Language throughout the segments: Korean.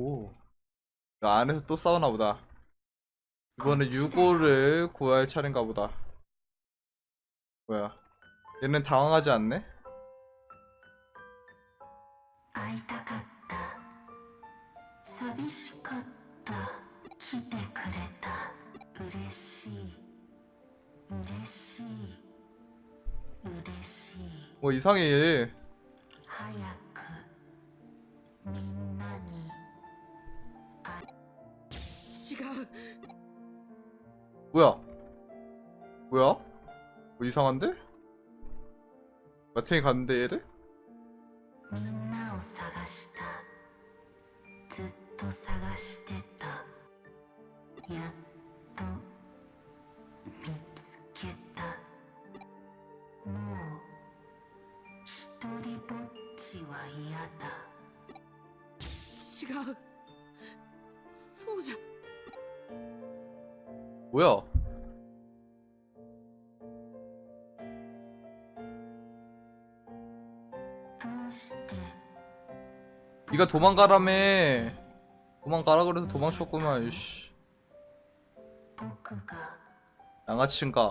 오. 안에서 또 싸우나 보다. 이번에 아. 유골을 구할 차례인가 보다. 뭐야? 얘는 당황하지 않네? 뭐 이상해 뭐야? 뭐야? 뭐 이상한데? 마탱이 갔는데 얘들? 뭐야? 네가 도망가라며 도망가라 그래서 도망쳤구만 씨. 양아친가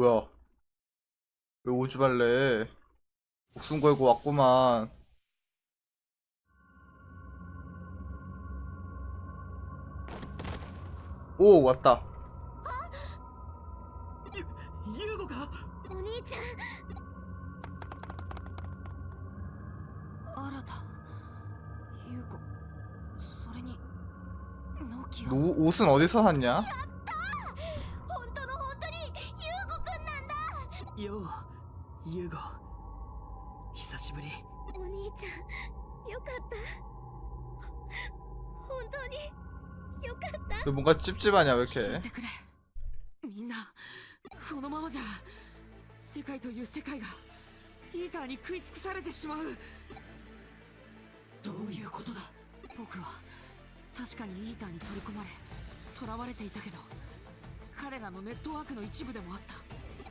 뭐야? 왜 오지 말래? 목숨 걸고 왔구만. 오, 왔다. ゆユーゴかお兄ちゃん新たユーゴそれにノキア 너 옷- 옷은 어디서 샀냐? ようユーゴ久しぶりお兄ちゃんよかったほ本当によかった 너 뭔가 찝찝하냐, 왜 聞い 이렇게? てくれみんなこのままじゃ世界という世界がイーターに食い尽くされてしまうどういうことだ僕は確かにイーターに取り込まれ囚われていたけど彼らのネットワークの一部でもあった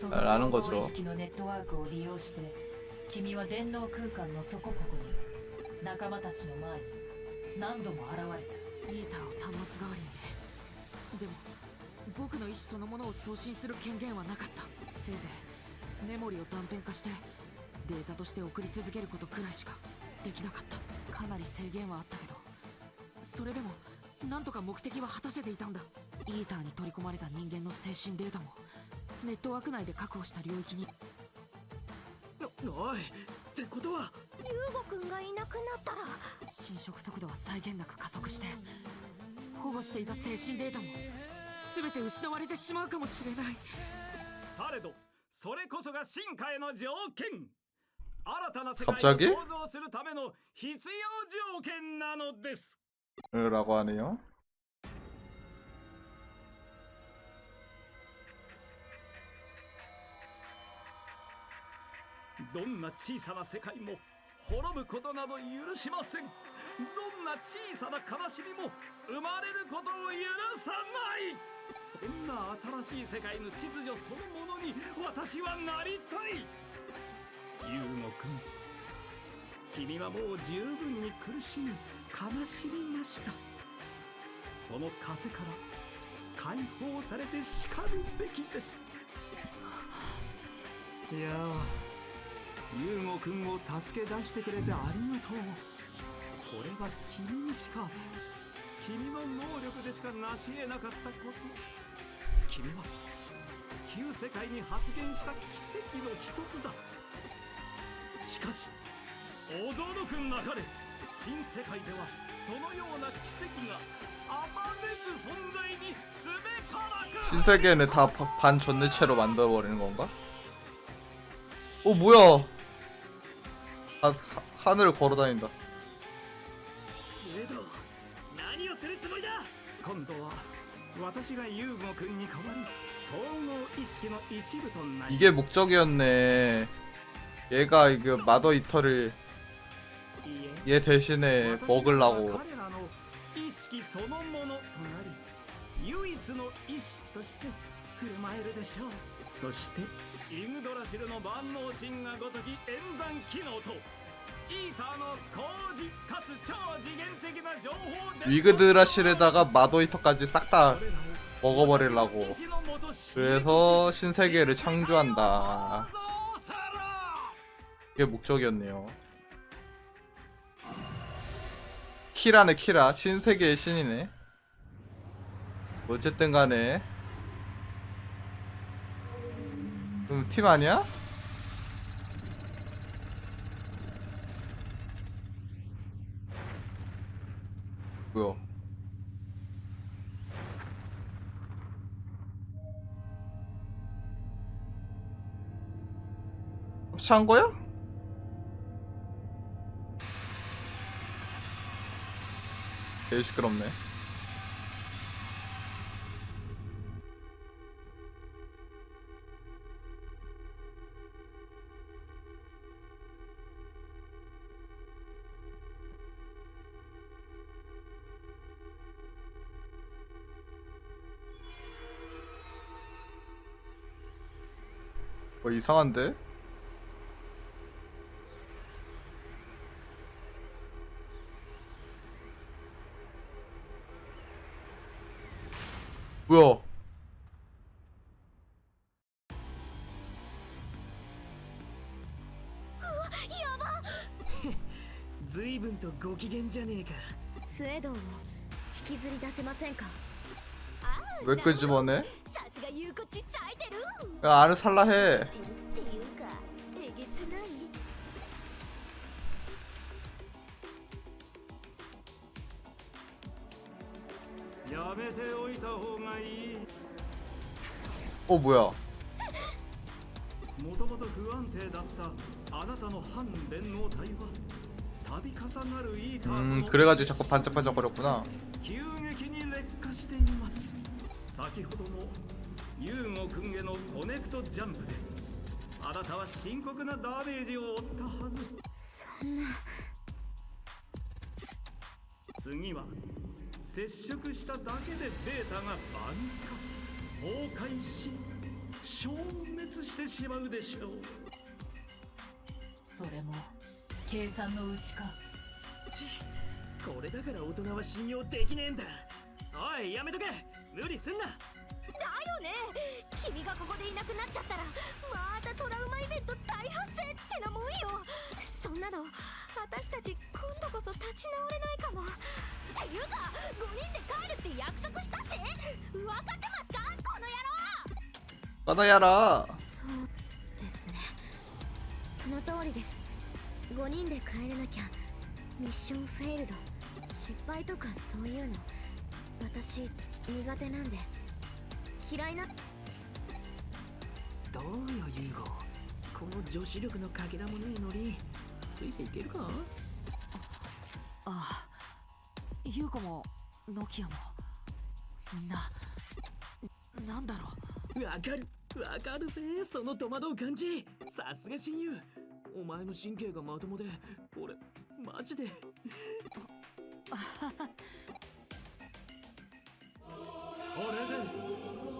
そあラノのンゴチョ統合意識のネットワークを利用して君は電脳空間の底ここに仲間たちの前に何度も現れイーターを端末代わりにね。でも僕の意志そのものを送信する権限はなかった。せいぜいメモリを断片化してデータとして送り続けることくらいしかできなかった。かなり制限はあったけどそれでもなんとか目的は果たせていたんだ。イーターに取り込まれた人間の精神データもネットワーク内で確保した領域に。おい。ってことは。龍吾くんがいなくなったら。侵食速度は際限なく加速して保護していた精神データも全て失われてしまうかもしれない。されどそれこそが進化への条件。新たな世界を創造するための必要条件なのです。라고하네 요. どんな小さな世界も滅ぶことなど許しません。どんな小さな悲しみも生まれることを許さない。そんな新しい世界の秩序そのものに私はなりたい。ユーゴ君君はもう十分に苦しみ悲しみました。その風から解放されてしかるべきです。いやユーゴくんを助け出してくれてありがとうこれは君にしか君の能力でしか成し得なかったこと君は旧世界に発現した奇跡の一つだしかし驚くなかれ新世界ではそのような奇跡があまねく存在にすべからく 신세계는 다 반 줬는 채로 만들어버리는 건가? 어 뭐야? 하, 하, 하늘을 걸어다닌다. スエド何をするつもりだ今度は私がユーゴ君に代わり統合意識の一部となり 이게 목적이었네. 얘가 이거 마더 이터를 いいえ 얘 대신에 私 먹으려고 は彼らの意識そのものとなり唯一の意志として振る舞えるでしょうそして イグドラシルの万能神がごとき演算機能とイーターの高次かつ超次元的な情報伝 위그드라실에다가 마더 이터까지 싹 다 먹어버리려고. 그래서 신세계를 창조한다. 이게 목적이었네요. 키라네 키라 신세계의 신이네. 어쨌든 간에 그럼 팀 아니야? 뭐야? 합체한 거야? 되게 시끄럽네. 이상한데? 뭐야? 随分とご機嫌じゃねえかスエドを引きずり出せませんかああ 왜 끄집어내? さすが言うこっち咲いてる 야 안에 살라 해 어, 뭐야? 음, 그래가지고 자꾸 반짝반짝거렸구나. ユーゴ君へのコネクトジャンプであなたは深刻なダメージを負ったはず。そんな次は接触しただけでデータがバグ化崩壊し消滅してしまうでしょう。それも計算のうちか。ちこれだから大人は信用できねえんだ。おいやめとけ。無理すんなうね。君がここでいなくなっちゃったらまたトラウマイベント大発生ってなもんよ。そんなの私たち今度こそ立ち直れないかも。っていうか5人で帰るって約束したし？分かってますか？この野郎！この野郎！そうですね。その通りです。5人で帰れなきゃミッションフェイルド失敗とかそういうの私苦手なんで。嫌いな。どうよユーゴこの女子力のかけらもねえノリついていけるか？ああ優子もノキアも。みんななんだろわかるわかるぜその戸惑う感じ。さすが親友。お前の神経がまともで俺マジで。これで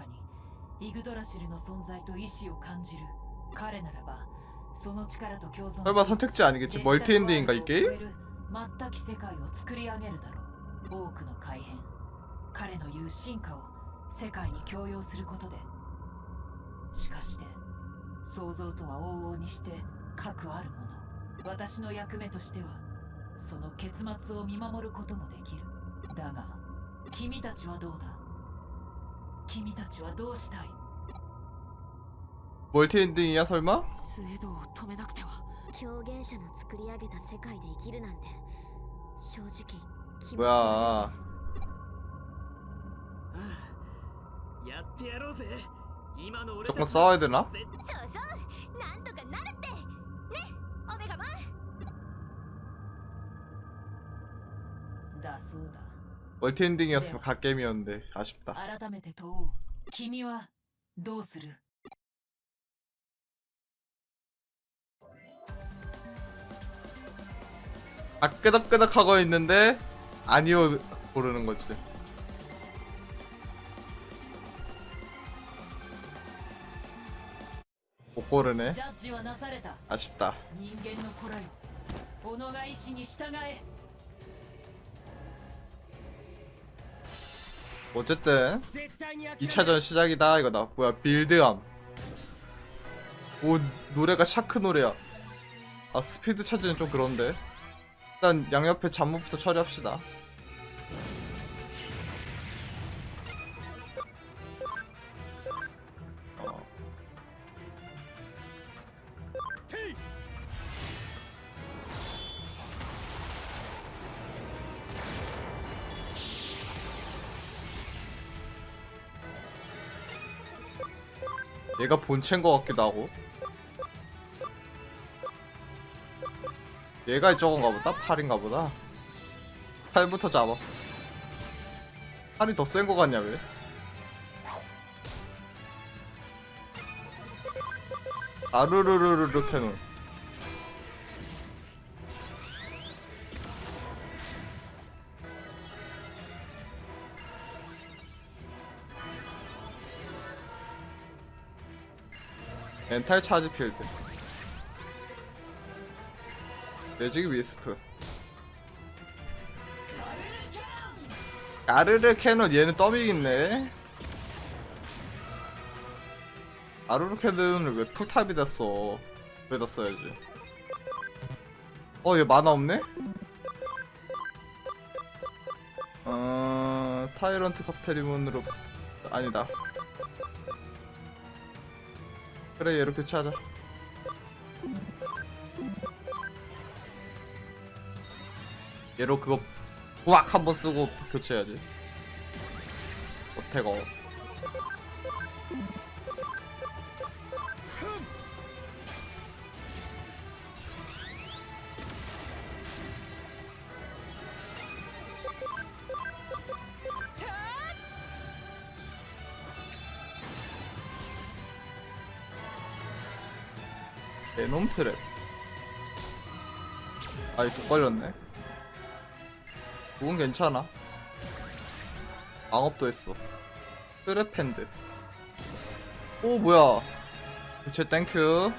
彼の中にイグドラシルの存在と意志を感じる彼ならばその力と共存し 설마 선택지 아니겠지? デジタル 멀티 엔딩인가 이 ワールドを 게임? 超える全き世界を作り上げるだろう多くの改変彼の言う進化を世界に強要することでしかして想像とは往々にして核あるもの私の役目としてはその結末を見守ることもできるだが君たちはどうだ 君たちはどうしたい 멀티 엔딩이야 설마? スエドを止めなくては表現者の作り上げた世界で生きるなんて正直気持ち 뭐야 悪いですやってやろうぜ今の俺 조금 싸워야 되나? 絶そうそうなんとかなるってねオメガマンだそうだ 멀티 엔딩이었으면 갓게임이었는데 아쉽다 改めて問おう君はどうする 아 끄덕끄덕 하고 있는데 아니오 고르는 거지 못 고르네 ジャッジはなされた 아쉽다 人間の子らよ己が意志に従え 어쨌든 2차전 시작이다. 이거 나 뭐야 빌드암. 오 노래가 샤크 노래야. 아 스피드 차지는 좀 그런데. 일단 양옆에 잡목부터 처리합시다. 얘가 본체인 것 같기도 하고 얘가 저건가 보다? 팔인가 보다 팔부터 잡아 팔이 더 센 것 같냐 왜? 아르르르르르 캐논 멘탈 차지 필드. 매직 위스프. 아르르 캐논 얘는 더빙있네. 아르르 캐논을 왜 풀탑이 됐어? 그래다 써야지? 어 얘 만화 없네? 어... 타이런트 칵테리문으로 아니다 그래 얘로 교체하자. 얘로 그거 우악 한번 쓰고 교체해야지. 어태거 아이 또 걸렸네. 그건 괜찮아. 방업도 했어. 트랩핸드. 오 뭐야. 교체 땡큐.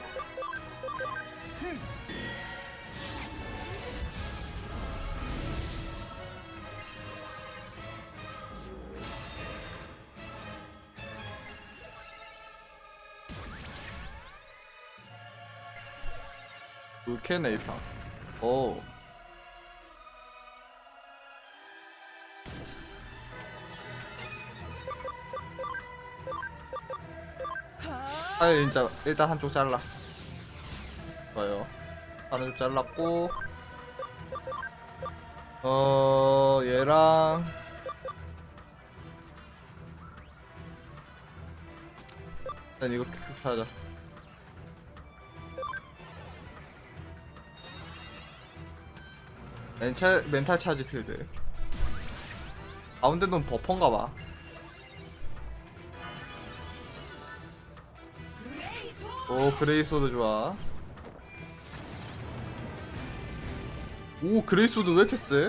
불케네이터 오. 아 진짜 일단 한쪽 잘라. 좋아요. 한쪽 잘랐고. 어 얘랑. 일단 이거 큐큐 하자 멘탈, 멘탈 차지 필드. 가운데 놈 버퍼인가 봐. 오 그레이소드 좋아. 오 그레이소드 왜 이렇게 세?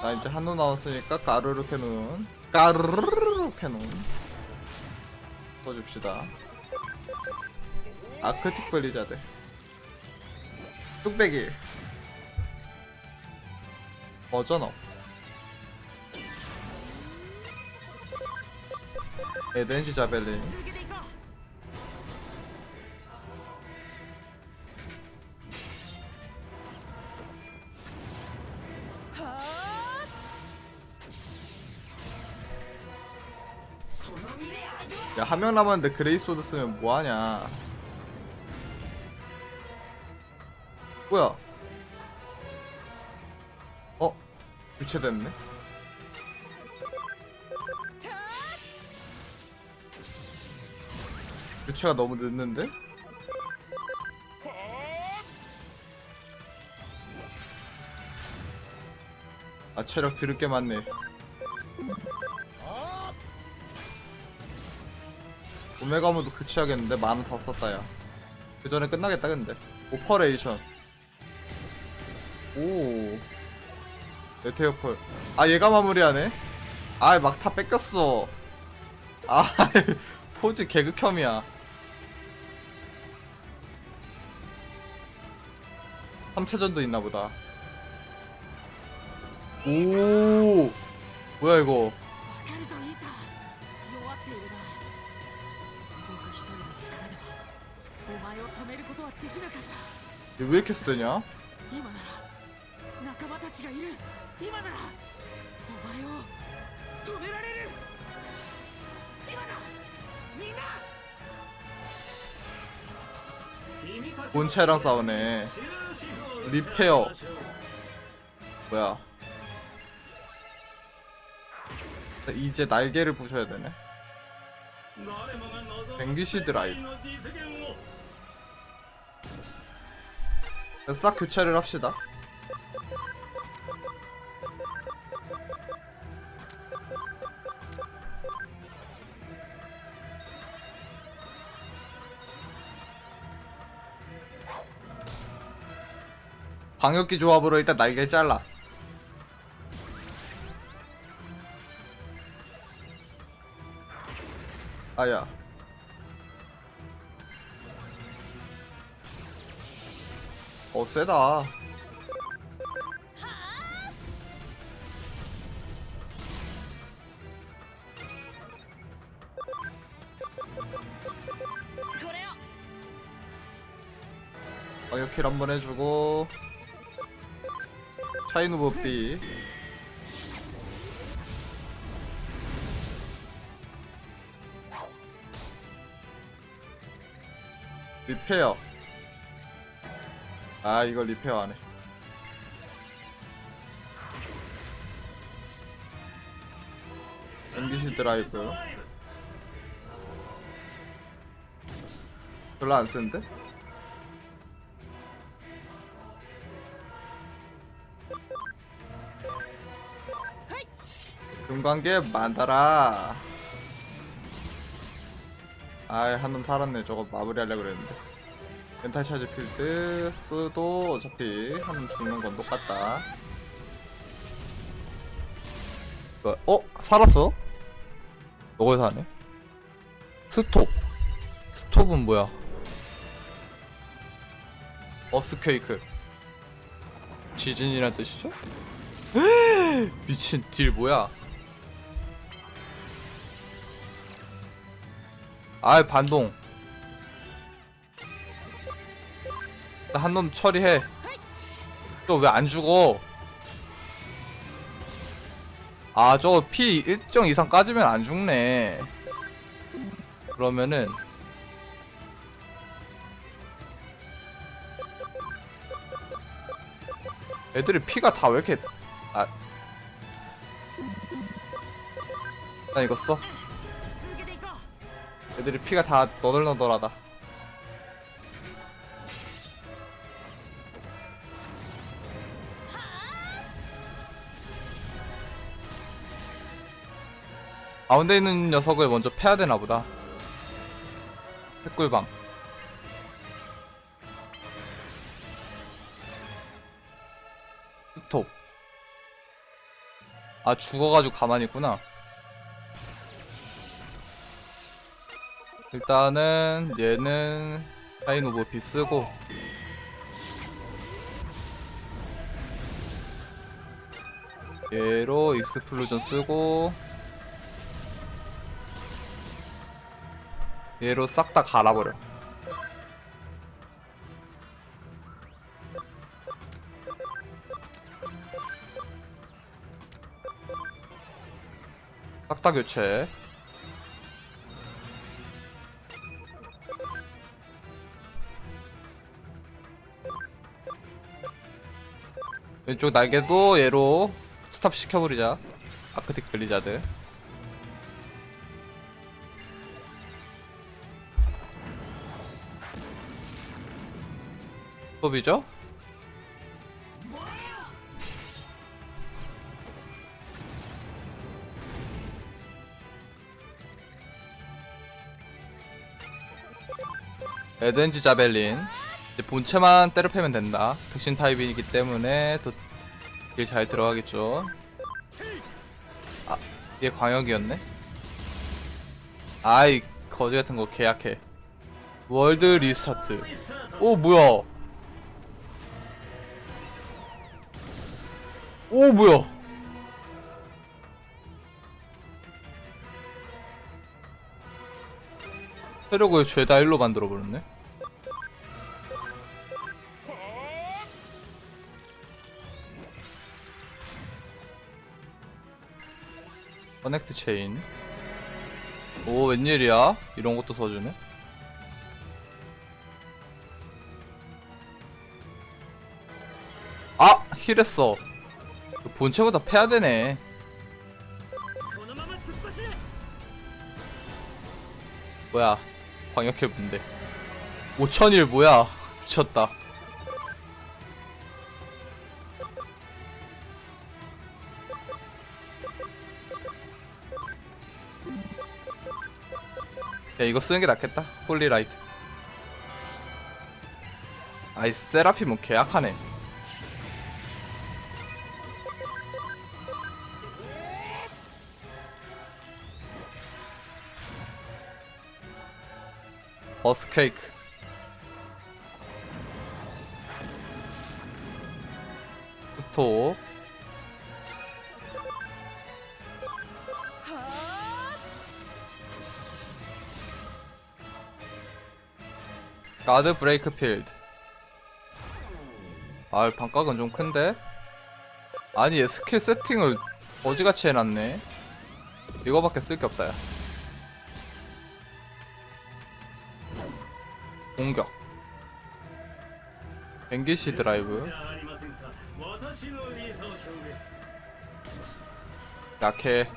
나 이제 한우 나왔으니까 까르르 캐논 까르르 캐논 써줍시다. 아크틱 블리자드 뚝배기. 버전업 에덴지 자벨린. 야 한 명 남았는데 그레이소드 쓰면 뭐하냐 뭐야? 어? 교체됐네? 교체가 너무 늦는데? 아 체력 들을 게 많네. 오메가모도 교체하겠는데 만원 다 썼다 야그 전에 끝나겠다 근데. 오퍼레이션 오. 에테어펄. 아 얘가 마무리하네? 아 막 다 뺏겼어. 아 포즈 개극혐이야. 3차전도 있나보다. 오. 뭐야 이거? 왜 이렇게 쓰냐? 본체랑 싸우네. 리페어. 뭐야? 이제 날개를 부셔야 되네. 뱅기시 드라이브. 싹 교체를 합시다 광역기 조합으로 일단 날개 잘라. 아야. 어 세다. 광역킬 한번 해주고 차이누브 B 리페어. 아 이거 리페어 안해. 엔기시 드라이브 별로 안 센데? 금관계 많더라. 아이 한놈 살았네. 저거 마무리하려고 그랬는데. 멘탈 차지 필드 쓰도 어차피 한놈 죽는 건 똑같다. 뭐, 어? 살았어? 이걸 사네? 스톱. 스톱은 뭐야? 어스케이크. 지진이란 뜻이죠? 미친 딜 뭐야 아이 반동. 한놈 처리해. 또 왜 안 죽어? 아 저거 피 일정 이상 까지면 안 죽네. 그러면은. 애들이 피가 다 왜 이렇게 아. 나 이거 써. 애들이 피가 다 너덜너덜하다. 가운데 있는 녀석을 먼저 패야 되나 보다. 핵꿀방. 스톱. 아 죽어가지고 가만히 있구나. 일단은 얘는 하인 오브 비 쓰고. 얘로 익스플로전 쓰고. 얘로 싹 다 갈아버려. 싹 다 교체 왼쪽 날개도 얘로 스탑 시켜버리자. 아크틱 블리자드. 스톱이죠? 에덴지 자벨린 이제 본체만 때려 패면 된다. 특신 타입이기 때문에 더딜잘 들어가겠죠. 아, 얘 광역이었네? 아이 거지 같은 거 계약해. 월드 리스타트. 오 뭐야? 오 뭐야? 세력을 죄다 일로 만들어 버렸네 커넥트 체인 오 웬일이야? 이런 것도 써주네. 아! 힐했어. 본체보다 패야되네. 뭐야? 광역해 본데? 5000일 뭐야? 미쳤다. 이거 쓰는 게 낫겠다. 홀리라이트. 아이 세라핌은 뭐 계약하네. 버스케이크. 스톱 가드 브레이크 필드. 아 반각은 좀 큰데? 아니 얘 스킬 세팅을 어지같이 해놨네. 이거밖에 쓸 게 없다 야. 공격. 앵기시 드라이브. 약해.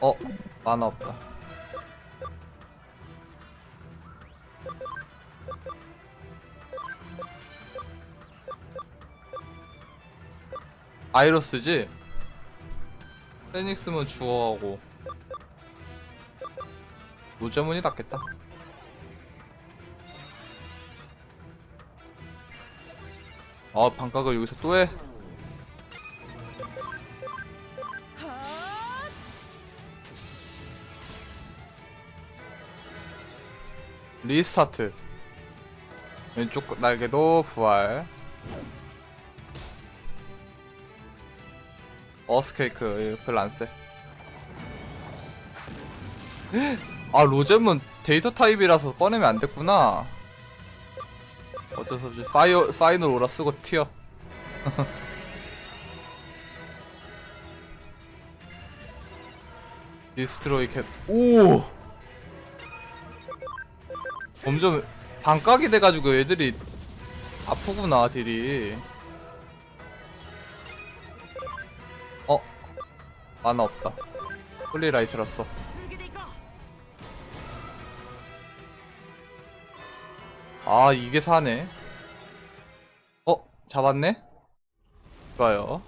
어 만화 없다. 아이로스지? 페닉스면 죽어가고 노제문이 낫겠다 아 반각을 여기서 또 해? 리스타트. 왼쪽 날개도 부활. 어스케이크 별로 안쎄 아 로제문 데이터 타입이라서 꺼내면 안 됐구나. 어, 어쩔 수 없지 파이어 파이널 오라 쓰고 튀어. 디스트로이 캣 오 점점 반각이 돼가지고 애들이 아프구나 딜이. 어? 만화 없다. 홀리라이트랐어 아 이게 사네. 어? 잡았네? 좋아요.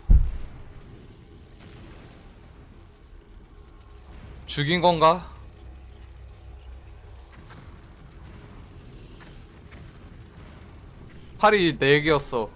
죽인 건가? 팔이 4개였어